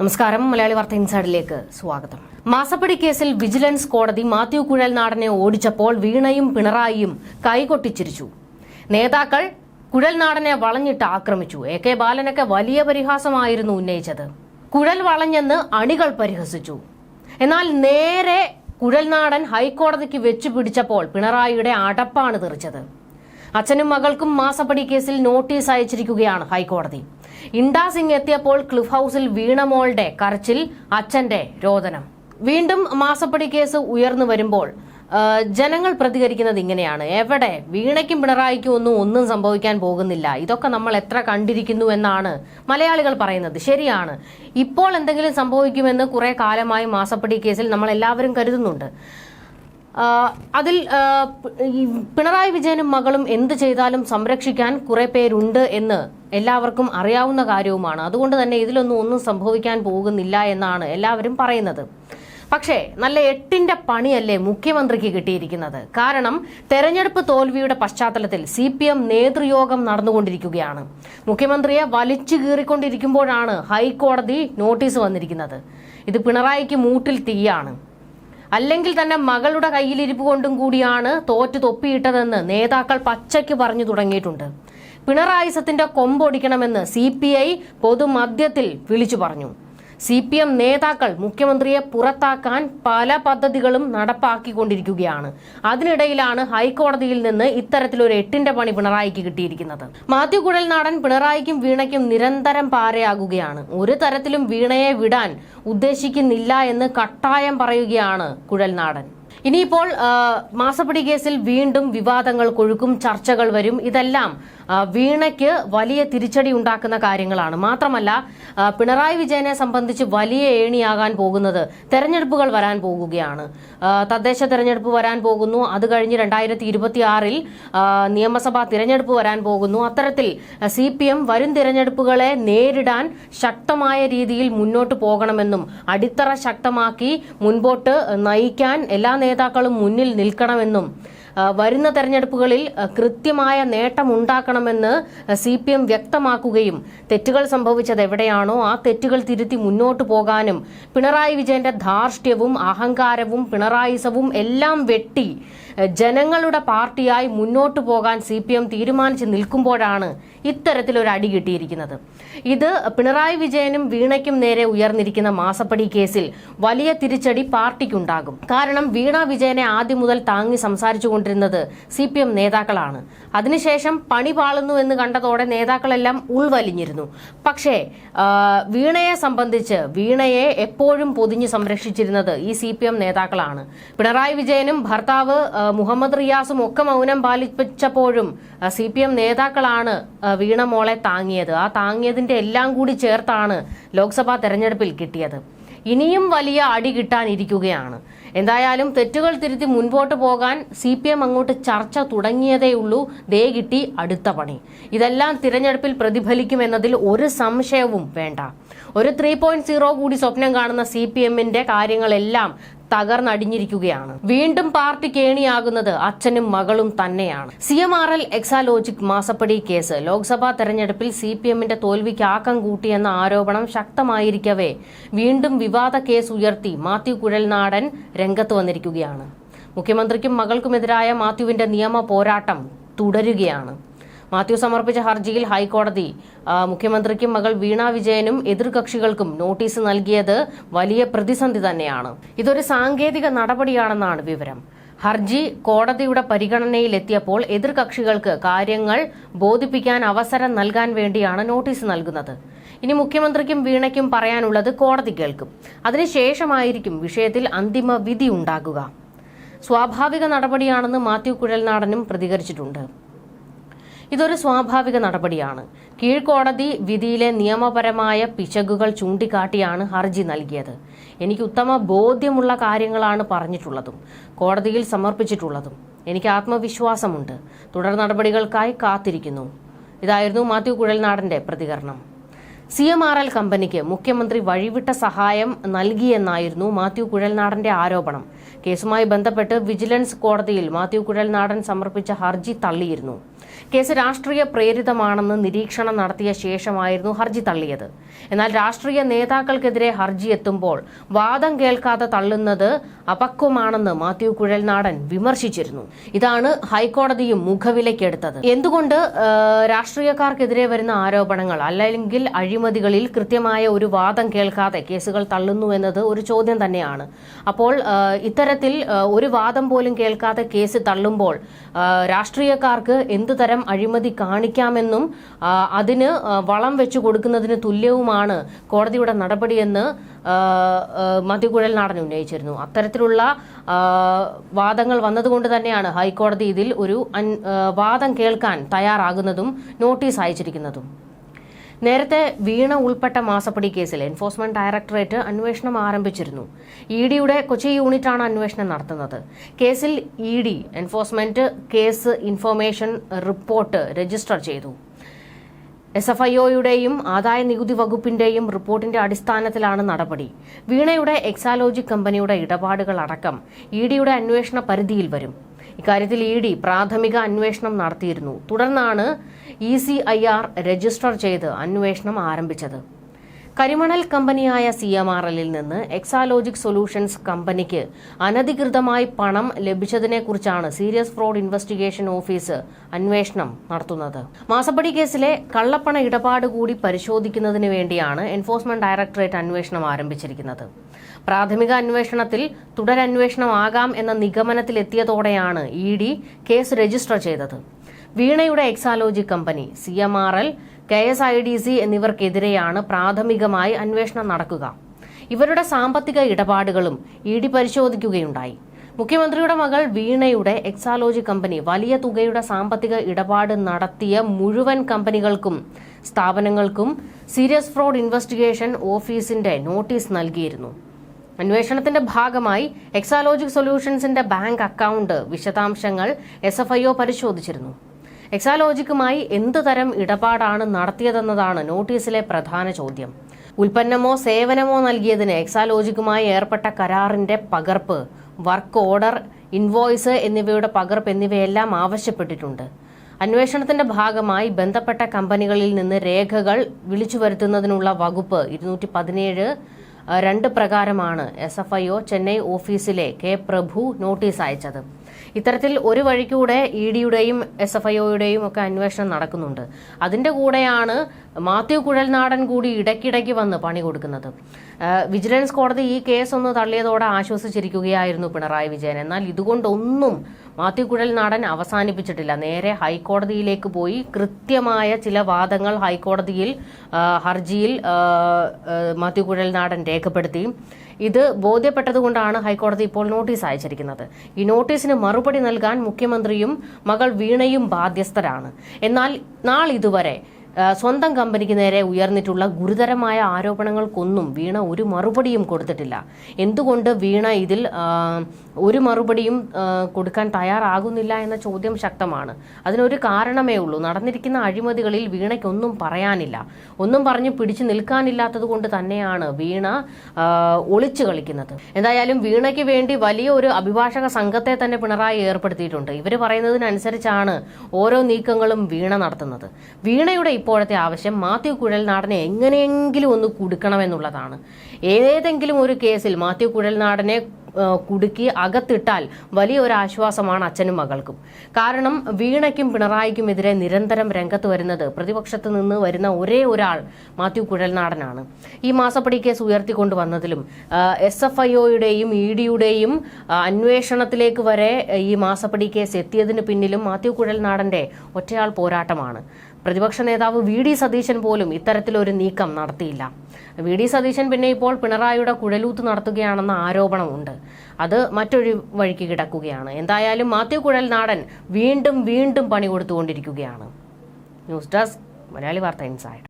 നമസ്കാരം. മലയാളി വാർത്ത ഇൻസൈഡിലേക്ക് സ്വാഗതം. മാസപ്പടി കേസിൽ വിജിലൻസ് കോടതി മാത്യു കുഴൽനാടനെ ഓടിച്ചപ്പോൾ വീണയും പിണറായിയും കൈകൊട്ടിച്ചിരിച്ചു. നേതാക്കൾ കുഴൽനാടനെ വളഞ്ഞിട്ട് ആക്രമിച്ചു. എ കെ ബാലനൊക്കെ വലിയ പരിഹാസമായിരുന്നു ഉന്നയിച്ചത്. കുഴൽ വളഞ്ഞെന്ന് അണികൾ പരിഹസിച്ചു. എന്നാൽ നേരെ കുഴൽനാടൻ ഹൈക്കോടതിക്ക് വെച്ചു പിടിച്ചപ്പോൾ പിണറായിയുടെ അടപ്പാണ് തെറിച്ചത്. അച്ഛനും മകൾക്കും മാസപ്പടി കേസിൽ നോട്ടീസ് അയച്ചിരിക്കുകയാണ് ഹൈക്കോടതി. ഇണ്ടാ സിംഗ് എത്തിയപ്പോൾ ക്ലിഫ് ഹൌസിൽ വീണമോളുടെ കരച്ചിൽ അച്ഛന്റെ രോദനം. വീണ്ടും മാസപ്പടി കേസ് ഉയർന്നു വരുമ്പോൾ ജനങ്ങൾ പ്രതികരിക്കുന്നത് ഇങ്ങനെയാണ്. എവിടെ വീണയ്ക്കും പിണറായിക്കും ഒന്നും ഒന്നും സംഭവിക്കാൻ പോകുന്നില്ല. ഇതൊക്കെ നമ്മൾ എത്ര കണ്ടിരിക്കുന്നു എന്നാണ് മലയാളികൾ പറയുന്നത്. ശരിയാണ്. ഇപ്പോൾ എന്തെങ്കിലും സംഭവിക്കുമെന്ന് കുറെ കാലമായി മാസപ്പടി കേസിൽ നമ്മൾ എല്ലാവരും കരുതുന്നുണ്ട്. അതിൽ പിണറായി വിജയനും മകളും എന്ത് ചെയ്താലും സംരക്ഷിക്കാൻ കുറെ പേരുണ്ട് എന്ന് എല്ലാവർക്കും അറിയാവുന്ന കാര്യവുമാണ്. അതുകൊണ്ട് തന്നെ ഇതിലൊന്നും ഒന്നും സംഭവിക്കാൻ പോകുന്നില്ല എന്നാണ് എല്ലാവരും പറയുന്നത്. പക്ഷേ നല്ല എട്ടിന്റെ പണിയല്ലേ മുഖ്യമന്ത്രിക്ക് കിട്ടിയിരിക്കുന്നത്. കാരണം തെരഞ്ഞെടുപ്പ് തോൽവിയുടെ പശ്ചാത്തലത്തിൽ സി പി എം നേതൃയോഗം നടന്നുകൊണ്ടിരിക്കുകയാണ്. മുഖ്യമന്ത്രിയെ വലിച്ചു കീറിക്കൊണ്ടിരിക്കുമ്പോഴാണ് ഹൈക്കോടതി നോട്ടീസ് വന്നിരിക്കുന്നത്. ഇത് പിണറായിക്ക് മൂട്ടിൽ തീയാണ്. അല്ലെങ്കിൽ തന്നെ മകളുടെ കയ്യിലിരിപ്പ് കൊണ്ടും കൂടിയാണ് തോറ്റ് തൊപ്പിയിട്ടതെന്ന് നേതാക്കൾ പച്ചയ്ക്ക് പറഞ്ഞു തുടങ്ങിയിട്ടുണ്ട്. പിണറായിസത്തിന്റെ കൊമ്പൊടിക്കണമെന്ന് സി പി ഐ പൊതുമധ്യത്തിൽ വിളിച്ചു പറഞ്ഞു. സി പി എം നേതാക്കൾ മുഖ്യമന്ത്രിയെ പുറത്താക്കാൻ പല പദ്ധതികളും നടപ്പാക്കിക്കൊണ്ടിരിക്കുകയാണ്. അതിനിടയിലാണ് ഹൈക്കോടതിയിൽ നിന്ന് ഇത്തരത്തിലൊരു എട്ടിന്റെ പണി പിണറായിക്ക് കിട്ടിയിരിക്കുന്നത്. മാത്യു കുഴൽനാടൻ പിണറായിക്കും വീണയ്ക്കും നിരന്തരം പാരയാകുകയാണ്. ഒരു തരത്തിലും വീണയെ വിടാൻ ഉദ്ദേശിക്കുന്നില്ല എന്ന് കട്ടായം പറയുകയാണ് കുഴൽനാടൻ. ഇനിയിപ്പോൾ മാസപ്പടി കേസിൽ വീണ്ടും വിവാദങ്ങൾ കൊഴുക്കും ചർച്ചകൾ വരും. ഇതെല്ലാം വീണയ്ക്ക് വലിയ തിരിച്ചടി ഉണ്ടാക്കുന്ന കാര്യങ്ങളാണ്. മാത്രമല്ല പിണറായി വിജയനെ സംബന്ധിച്ച് വലിയ ഏണിയാകാൻ പോകുന്നത് തെരഞ്ഞെടുപ്പുകൾ വരാൻ പോകുകയാണ്. തദ്ദേശ തെരഞ്ഞെടുപ്പ് വരാൻ പോകുന്നു. അത് കഴിഞ്ഞ് രണ്ടായിരത്തി ഇരുപത്തിയാറിൽ നിയമസഭാ തിരഞ്ഞെടുപ്പ് വരാൻ പോകുന്നു. അത്തരത്തിൽ സി പി എം വരും തിരഞ്ഞെടുപ്പുകളെ നേരിടാൻ ശക്തമായ രീതിയിൽ മുന്നോട്ട് പോകണമെന്നും അടിത്തറ ശക്തമാക്കി മുൻപോട്ട് നയിക്കാൻ എല്ലാ നേതാക്കളും മുന്നിൽ നിൽക്കണമെന്നും വരുന്ന തെരഞ്ഞെടുപ്പുകളിൽ കൃത്യമായ നേട്ടമുണ്ടാക്കണമെന്ന് സി പി എം വ്യക്തമാക്കുകയും തെറ്റുകൾ സംഭവിച്ചത് എവിടെയാണോ ആ തെറ്റുകൾ തിരുത്തി മുന്നോട്ട് പോകാനും പിണറായി വിജയന്റെ ധാർഷ്ട്യവും അഹങ്കാരവും പിണറായിസവും എല്ലാം വെട്ടി ജനങ്ങളുടെ പാർട്ടിയായി മുന്നോട്ട് പോകാൻ സി പി എം തീരുമാനിച്ച് നിൽക്കുമ്പോഴാണ് ഇത്തരത്തിലൊരു അടി കിട്ടിയിരിക്കുന്നത്. ഇത് പിണറായി വിജയനും വീണയ്ക്കും നേരെ ഉയർന്നിരിക്കുന്ന മാസപ്പടി കേസിൽ വലിയ തിരിച്ചടി പാർട്ടിക്കുണ്ടാകും. കാരണം വീണ വിജയനെ ആദ്യം മുതൽ താങ്ങി സംസാരിച്ചു കൊണ്ടിരുന്നത് സി പി എം നേതാക്കളാണ്. അതിനുശേഷം പണി പാളുന്നു എന്ന് കണ്ടതോടെ നേതാക്കളെല്ലാം ഉൾവലിഞ്ഞിരുന്നു. പക്ഷേ വീണയെ സംബന്ധിച്ച് വീണയെ എപ്പോഴും പൊതിഞ്ഞ് സംരക്ഷിച്ചിരുന്നത് ഈ സി പി എം നേതാക്കളാണ്. പിണറായി വിജയനും ഭർത്താവ് മുഹമ്മദ് റിയാസും ഒക്കെ മൗനം പാലിപ്പിച്ചപ്പോഴും സി പി എം നേതാക്കളാണ് വീണ മോളെ താങ്ങിയത്. ആ താങ്ങിയതിന്റെ എല്ലാം കൂടി ചേർത്താണ് ലോക്സഭാ തെരഞ്ഞെടുപ്പിൽ കിട്ടിയത്. ഇനിയും വലിയ അടി കിട്ടാനിരിക്കുകയാണ്. എന്തായാലും തെറ്റുകൾ തിരുത്തി മുൻപോട്ട് പോകാൻ സി പി എം അങ്ങോട്ട് ചർച്ച തുടങ്ങിയതേയുള്ളൂ ദേ കിട്ടി അടുത്ത പണി. ഇതെല്ലാം തിരഞ്ഞെടുപ്പിൽ പ്രതിഫലിക്കുമെന്നതിൽ ഒരു സംശയവും വേണ്ട. ഒരു ത്രീ പോയിന്റ് സീറോ കൂടി സ്വപ്നം കാണുന്ന സി പി എമ്മിന്റെ കാര്യങ്ങളെല്ലാം തകർന്നടിഞ്ഞിരിക്കുകയാണ്. വീണ്ടും പാർട്ടി കേണിയാകുന്നത് അച്ഛനും മകളും തന്നെയാണ്. C M R L Exalogic മാസപ്പടി കേസ്. ലോക്സഭാ തെരഞ്ഞെടുപ്പിൽ സി പി എമ്മിന്റെ തോൽവിക്ക് ആക്കം കൂട്ടിയെന്ന ആരോപണം ശക്തമായിരിക്കവേ. വീണ്ടും വിവാദ കേസ് ഉയർത്തി മാത്യു കുഴൽനാടൻ രംഗത്ത് വന്നിരിക്കുകയാണ്. മുഖ്യമന്ത്രിക്കും മകൾക്കുമെതിരായ മാത്യുവിന്റെ നിയമ പോരാട്ടം തുടരുകയാണ്. മാത്യു സമർപ്പിച്ച ഹർജിയിൽ ഹൈക്കോടതി മുഖ്യമന്ത്രിക്കും മകൾ വീണ വിജയനും എതിർകക്ഷികൾക്കും നോട്ടീസ് നൽകിയത് വലിയ പ്രതിസന്ധി തന്നെയാണ്. ഇതൊരു സാങ്കേതിക നടപടിയാണെന്നാണ് വിവരം. ഹർജി കോടതിയുടെ പരിഗണനയിലെത്തിയപ്പോൾ എതിർകക്ഷികൾക്ക് കാര്യങ്ങൾ ബോധിപ്പിക്കാൻ അവസരം നൽകാൻ വേണ്ടിയാണ് നോട്ടീസ് നൽകുന്നത്. ഇനി മുഖ്യമന്ത്രിക്കും വീണയ്ക്കും പറയാനുള്ളത് കോടതി കേൾക്കും. അതിനുശേഷമായിരിക്കും വിഷയത്തിൽ അന്തിമ വിധി ഉണ്ടാകുക. സ്വാഭാവിക നടപടിയാണെന്ന് മാത്യു കുഴൽനാടനും പ്രതികരിച്ചിട്ടുണ്ട്. ഇതൊരു സ്വാഭാവിക നടപടിയാണ്. കീഴ്ക്കോടതി വിധിയിലെ നിയമപരമായ പിശകുകൾ ചൂണ്ടിക്കാട്ടിയാണ് ഹർജി നൽകിയത്. എനിക്ക് ഉത്തമ ബോധ്യമുള്ള കാര്യങ്ങളാണ് പറഞ്ഞിട്ടുള്ളതും കോടതിയിൽ സമർപ്പിച്ചിട്ടുള്ളതും. എനിക്ക് ആത്മവിശ്വാസമുണ്ട്. തുടർ നടപടികൾക്കായി കാത്തിരിക്കുന്നു. ഇതായിരുന്നു മാത്യു കുഴൽനാടന്റെ പ്രതികരണം. സി എം ആർ എൽ കമ്പനിക്ക് മുഖ്യമന്ത്രി വഴിവിട്ട സഹായം നൽകിയെന്നായിരുന്നു മാത്യു കുഴൽനാടന്റെ ആരോപണം. കേസുമായി ബന്ധപ്പെട്ട് വിജിലൻസ് കോടതിയിൽ മാത്യു കുഴൽനാടൻ സമർപ്പിച്ച ഹർജി തള്ളിയിരുന്നു. കേസ് രാഷ്ട്രീയ പ്രേരിതമാണെന്ന് നിരീക്ഷണം നടത്തിയ ശേഷമായിരുന്നു ഹർജി തള്ളിയത്. എന്നാൽ രാഷ്ട്രീയ നേതാക്കൾക്കെതിരെ ഹർജി എത്തുമ്പോൾ വാദം കേൾക്കാതെ തള്ളുന്നത് അപക്വമാണെന്ന് മാത്യു കുഴൽനാടൻ വിമർശിച്ചിരുന്നു. ഇതാണ് ഹൈക്കോടതിയും മുഖവിലക്കെടുത്തത് എന്തുകൊണ്ട് രാഷ്ട്രീയക്കാർക്കെതിരെ വരുന്ന ആരോപണങ്ങൾ അല്ലെങ്കിൽ അഴിമതികളിൽ കൃത്യമായ ഒരു വാദം കേൾക്കാതെ കേസുകൾ തള്ളുന്നു എന്നത് ഒരു ചോദ്യം തന്നെയാണ്. അപ്പോൾ ആ, ഇത്തരത്തിൽ ഒരു വാദം പോലും കേൾക്കാതെ കേസ് തള്ളുമ്പോൾ രാഷ്ട്രീയക്കാർക്ക് എന്തുതരം അഴിമതി കാണിക്കാമെന്നും അതിന് വളം വെച്ചു കൊടുക്കുന്നതിന് തുല്യവുമാണ് കോടതിയുടെ നടപടിയെന്ന് മധ്യകുഴൽ നാടൻ ഉന്നയിച്ചിരുന്നു. അത്തരത്തിലുള്ള വാദങ്ങൾ വന്നതുകൊണ്ട് തന്നെയാണ് ഹൈക്കോടതി ഇതിൽ ഒരു വാദം കേൾക്കാൻ തയ്യാറാകുന്നതും നോട്ടീസ് അയച്ചിരിക്കുന്നതും. നേരത്തെ വീണ ഉൾപ്പെട്ട മാസപ്പടി കേസിൽ എൻഫോഴ്സ്മെന്റ് ഡയറക്ടറേറ്റ് അന്വേഷണം ആരംഭിച്ചിരുന്നു. ഇ ഡിയുടെ കൊച്ചി യൂണിറ്റാണ് അന്വേഷണം നടത്തുന്നത്. കേസിൽ E D enforcement case information report register ചെയ്തു. എസ് എഫ് ഐ ഒയുടെയും ആദായ നികുതി വകുപ്പിന്റെയും റിപ്പോർട്ടിന്റെ അടിസ്ഥാനത്തിലാണ് നടപടി. വീണയുടെ എക്സാലോജി കമ്പനിയുടെ ഇടപാടുകൾ അടക്കം ഇ ഡിയുടെ അന്വേഷണ പരിധിയിൽ വരും. ഇക്കാര്യത്തിൽ ഇ ഡി പ്രാഥമിക അന്വേഷണം നടത്തിയിരുന്നു. തുടർന്നാണ് E C I R register ചെയ്ത് അന്വേഷണം ആരംഭിച്ചത്. കരിമണൽ കമ്പനിയായ സി എം ആർ എല്ലിൽ നിന്ന് എക്സാലോജിക് സൊല്യൂഷൻസ് കമ്പനിക്ക് അനധികൃതമായി പണം ലഭിച്ചതിനെക്കുറിച്ചാണ് സീരിയസ് ഫ്രോഡ് ഇൻവെസ്റ്റിഗേഷൻ ഓഫീസ് അന്വേഷണം നടത്തുന്നത്. മാസപ്പടി കേസിലെ കള്ളപ്പണ ഇടപാട് കൂടി പരിശോധിക്കുന്നതിന് വേണ്ടിയാണ് എൻഫോഴ്സ്മെന്റ് ഡയറക്ടറേറ്റ് അന്വേഷണം ആരംഭിച്ചിരിക്കുന്നത്. പ്രാഥമിക അന്വേഷണത്തിൽ തുടരന്വേഷണമാകാം എന്ന നിഗമനത്തിലെത്തിയതോടെയാണ് ഇ ഡി കേസ് രജിസ്റ്റർ ചെയ്തത്. വീണയുടെ Exalogic company C M R L K S I D C എന്നിവർക്കെതിരെയാണ് പ്രാഥമികമായി അന്വേഷണം നടക്കുക. ഇവരുടെ സാമ്പത്തിക ഇടപാടുകളും ഇ ഡി പരിശോധിക്കുകയുണ്ടായി. മുഖ്യമന്ത്രിയുടെ മകൾ വീണയുടെ എക്സാലോജി കമ്പനി വലിയ തുകയുടെ സാമ്പത്തിക ഇടപാട് നടത്തിയ മുഴുവൻ കമ്പനികൾക്കും സ്ഥാപനങ്ങൾക്കും സീരിയസ് ഫ്രോഡ് ഇൻവെസ്റ്റിഗേഷൻ ഓഫീസിന്റെ നോട്ടീസ് നൽകിയിരുന്നു. അന്വേഷണത്തിന്റെ ഭാഗമായി എക്സാലോജിക് സൊല്യൂഷൻസിന്റെ ബാങ്ക് അക്കൗണ്ട് വിശദാംശങ്ങൾ എസ് പരിശോധിച്ചിരുന്നു. എക്സാലോജിക്കുമായി എന്ത് തരം ഇടപാടാണ് നടത്തിയതെന്നതാണ് നോട്ടീസിലെ പ്രധാന ചോദ്യം. ഉൽപ്പന്നമോ സേവനമോ നൽകിയതിന് എക്സാലോജിക്കുമായി ഏർപ്പെട്ട കരാറിന്റെ പകർപ്പ് വർക്ക് ഓർഡർ ഇൻവോയ്സ് എന്നിവയുടെ പകർപ്പ് എന്നിവയെല്ലാം ആവശ്യപ്പെട്ടിട്ടുണ്ട്. അന്വേഷണത്തിന്റെ ഭാഗമായി ബന്ധപ്പെട്ട കമ്പനികളിൽ നിന്ന് രേഖകൾ വിളിച്ചു വരുത്തുന്നതിനുള്ള വകുപ്പ് ഇരുന്നൂറ്റി പതിനേഴ് രണ്ട് പ്രകാരമാണ് S F I O Chennai ഓഫീസിലെ കെ പ്രഭു നോട്ടീസ് അയച്ചത്. ഇത്തരത്തിൽ ഒരു വഴിക്കൂടെ ഇ ഡിയുടെയും എസ് എഫ് ഐ ഒയുടെയും ഒക്കെ അന്വേഷണം നടക്കുന്നുണ്ട്. അതിന്റെ കൂടെയാണ് മാത്യു കുഴൽനാടൻ കൂടി ഇടയ്ക്കിടയ്ക്ക് വന്ന് പണി കൊടുക്കുന്നത്. വിജിലൻസ് കോടതി ഈ കേസ് ഒന്ന് തള്ളിയതോടെ ആശ്വസിച്ചിരിക്കുകയായിരുന്നു പിണറായി വിജയൻ. എന്നാൽ ഇതുകൊണ്ടൊന്നും മാത്യു കുഴൽനാടൻ അവസാനിപ്പിച്ചിട്ടില്ല. നേരെ ഹൈക്കോടതിയിലേക്ക് പോയി കൃത്യമായ ചില വാദങ്ങൾ ഹൈക്കോടതിയിൽ ഹർജിയിൽ മാത്യു കുഴൽനാടൻ രേഖപ്പെടുത്തി. ഇത് ബോധ്യപ്പെട്ടതുകൊണ്ടാണ് ഹൈക്കോടതി ഇപ്പോൾ നോട്ടീസ് അയച്ചിരിക്കുന്നത്. ഈ നോട്ടീസിന് മറുപടി നൽകാൻ മുഖ്യമന്ത്രിയും മകൾ വീണയും ബാധ്യസ്ഥരാണ്. എന്നാൽ നാളിതുവരെ സ്വന്തം കമ്പനിക്ക് നേരെ ഉയർന്നിട്ടുള്ള ഗുരുതരമായ ആരോപണങ്ങൾക്കൊന്നും വീണ ഒരു മറുപടിയും കൊടുത്തിട്ടില്ല. എന്തുകൊണ്ട് വീണ ഇതിൽ ഒരു മറുപടിയും കൊടുക്കാൻ തയ്യാറാകുന്നില്ല എന്ന ചോദ്യം ശക്തമാണ്. അതിനൊരു കാരണമേ ഉള്ളൂ. നടന്നിരിക്കുന്ന അഴിമതികളിൽ വീണയ്ക്കൊന്നും പറയാനില്ല. ഒന്നും പറഞ്ഞ് പിടിച്ചു നിൽക്കാനില്ലാത്തത് കൊണ്ട് തന്നെയാണ് വീണ ഒളിച്ചു കളിക്കുന്നത്. എന്തായാലും വീണയ്ക്ക് വേണ്ടി വലിയ ഒരു അഭിഭാഷക സംഘത്തെ തന്നെ പിണറായി ഏർപ്പെടുത്തിയിട്ടുണ്ട്. ഇവർ പറയുന്നതിനനുസരിച്ചാണ് ഓരോ നീക്കങ്ങളും വീണ നടത്തുന്നത്. വീണയുടെ ഇപ്പോഴത്തെ ആവശ്യം മാത്യു കുഴൽനാടനെ എങ്ങനെയെങ്കിലും ഒന്ന് കുടുക്കണമെന്നുള്ളതാണ്. ഏതെങ്കിലും ഒരു കേസിൽ മാത്യു കുഴൽനാടനെ കുടുക്കി അകത്തിട്ടാൽ വലിയൊരു ആശ്വാസമാണ് അച്ഛനും മകൾക്കും. കാരണം വീണയ്ക്കും പിണറായിക്കുമെതിരെ നിരന്തരം രംഗത്ത് വരുന്നത് പ്രതിപക്ഷത്ത് നിന്ന് വരുന്ന ഒരേ ഒരാൾ മാത്യു കുഴൽനാടനാണ്. ഈ മാസപ്പടി കേസ് ഉയർത്തിക്കൊണ്ടു വന്നതിലും എസ് എഫ് ഐ ഒയുടെയും ഇ ഡിയുടെയും അന്വേഷണത്തിലേക്ക് വരെ ഈ മാസപ്പടി കേസ് എത്തിയതിന് പിന്നിലും മാത്യു കുഴൽനാടന്റെ ഒറ്റയാൾ പോരാട്ടമാണ്. പ്രതിപക്ഷ നേതാവ് വി ഡി സതീശൻ പോലും ഇത്തരത്തിലൊരു നീക്കം നടത്തിയില്ല. വി ഡി സതീശൻ പിന്നെ ഇപ്പോൾ പിണറായിയുടെ കുഴലൂത്ത് നടത്തുകയാണെന്ന ആരോപണമുണ്ട്. അത് മറ്റൊരു വഴിക്ക് കിടക്കുകയാണ്. എന്തായാലും മാത്യു കുഴൽ നാടൻ വീണ്ടും വീണ്ടും പണി കൊടുത്തുകൊണ്ടിരിക്കുകയാണ്. ന്യൂസ് ഡെസ്ക് മലയാളി വാർത്ത ഇൻസൈഡ്.